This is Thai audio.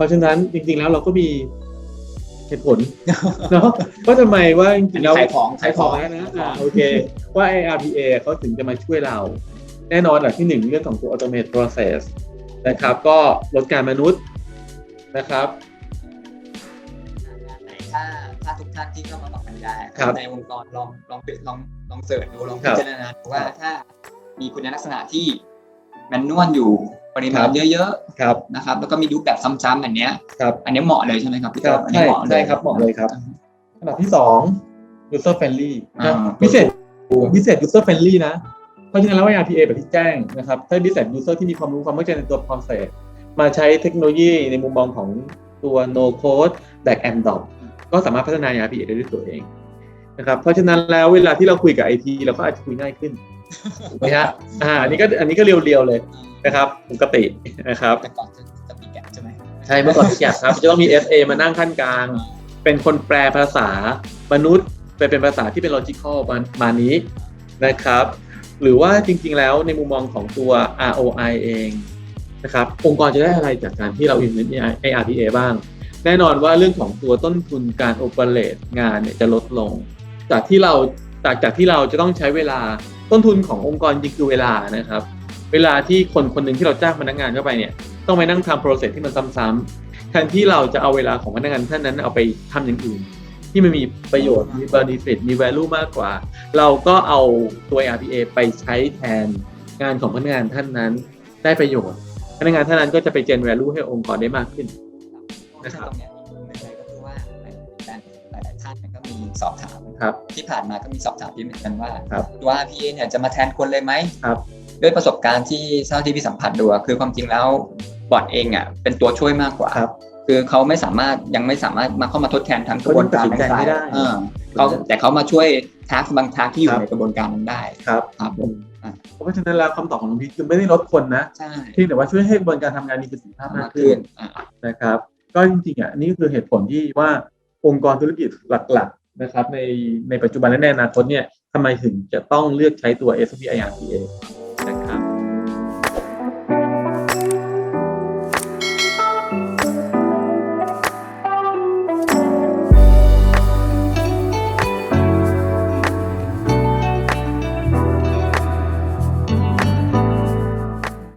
ราะฉะนั้นจริง ๆ แล้วเราก็มีเหตุผลเนาะว่าทำไมว่าจริงๆแล้วขายของขายของแล้วนะอ่าโอเค ว่า ARPA เขาถึงจะมาช่วยเรา แน่นอนแหละที่หนึ่งเรื่องของตัว automate process นะครับ ก็ลดการมนุษย์นะครับถ้าถ้าทุกท่านที่เข้ามาฟังกันได้ครับในองค์กรลองลองลองลองเสิร์ชดูลองครัพิบจารณาดูว่าถ้ามีคุณลักษณะที่แมนนวลอยู่ ปริมาครัณบเยอะครับๆนะครับ แล้วก็มีรูปแบบซ้ำๆแบบเนี้ยครับอันนี้เหมาะเลยใช่ไหมครับพี่ครัต้บนอันนี้เหมาะเลยใช่ครับเหมาะเลยครับอันดับที่สอง user friendly นะอ่า พิเศษพิเศษ user friendly นะ เพราะฉะนั้นแล้ว ARPA แบบที่แจ้งนะครับถ้าพิเศษ user ที่มีความรู้ความเข้าใจในตัว process มาใช้เทคโนโลยีในมุมมองของตัว no code back and drop ก็สามารถพัฒนา ARPA ได้ด้วยตัวเองนะครับเพราะฉะนั้นแล้วเวลาที่เราคุยกับ IT เราก็อาจจะคุยง่ายขึ้นถูกไหมฮะอ่าอันนี้ก็อันนี้ก็เรียวๆเลย นะครับปกตินะครับแต่ก่อนจะจะมีแกะใช่ไหมใช่เมื่อก่อนที่อยากครับจะต้องมี SA มานั่งขั้นกลาง เป็นคนแปลภาษามนุษย์ไปเป็นภาษาที่เป็น logical มามานี้นะครับ หรือว่าจริงๆแล้วในมุมมองของตัว ROI เองนะครับองค์กรจะได้อะไรจากการที่เรา implement ARPA บ้าง แน่นอนว่าเรื่องของตัวต้นทุนการ operate งานเนี่ยจะลดลง จากที่เราจากจากที่เราจะต้องใช้เวลาต้นทุนขององค์กรจริงคือเวลานะครับ เวลาที่คนคนหนึ่งที่เราจ้างพนักงานเข้าไปเนี่ยต้องไปนั่งทำ process ที่มันซ้ำๆแทนที่เราจะเอาเวลาของพนักงานท่านนั้นเอาไปทำอย่างอื่น ที่มันมีประโยชน์มี benefit มี value มากกว่า เราก็เอาตัว RPA ไปใช้แทนงานของพนักงานท่านนั้น ได้ประโยชน์ พนักงานท่านนั้นก็จะไป gen value ให้องค์กรได้มากขึ้นนะนะคครัรับบตรงเนี้ยอีกมุมหนึงเลยก็คือว่าหลายหลายๆท่านเนี่ยก็มีสอบถามครับที่ผ่านมาก็มีสอบถามพี่เหมือนกันว่าครับตัว RPA เนี่ยจะมาแทนคนเลยไหมครับ ด้วยประสบการณ์ที่เท่าที่พี่สัมผัสดูอะคือความจริงแล้วบอทเองอะเป็นตัวช่วยมากกว่าครับ คือเขาไม่สามารถยังไม่สามารถมาเข้ามาทดแทนทั้งกระบวนการเขายังตัดสินใจไม่ได้เออเขาแต่เขามาช่วยทักบางทักที่อครัยู่บในกระบวนการนั้นได้ครับครับผมอะเพราะฉะนั้นแล้วคำตอบของลุงพีชคือไม่ได้ลดคนนะใช่เพียงแต่ว่าช่วยให้กระบวนการทำงานมีประสิทธิภาพมามากกขึ้ขึ้นนอะนะครับ ก็จริงๆอะอันนี่คือเหตุผลที่ว่าองค์กรธุรกิจหลักๆนะครับในในปัจจุบันและในอนาคตเนี่ยทำไมถึงจะต้องเลือกใช้ตัว s p i r p a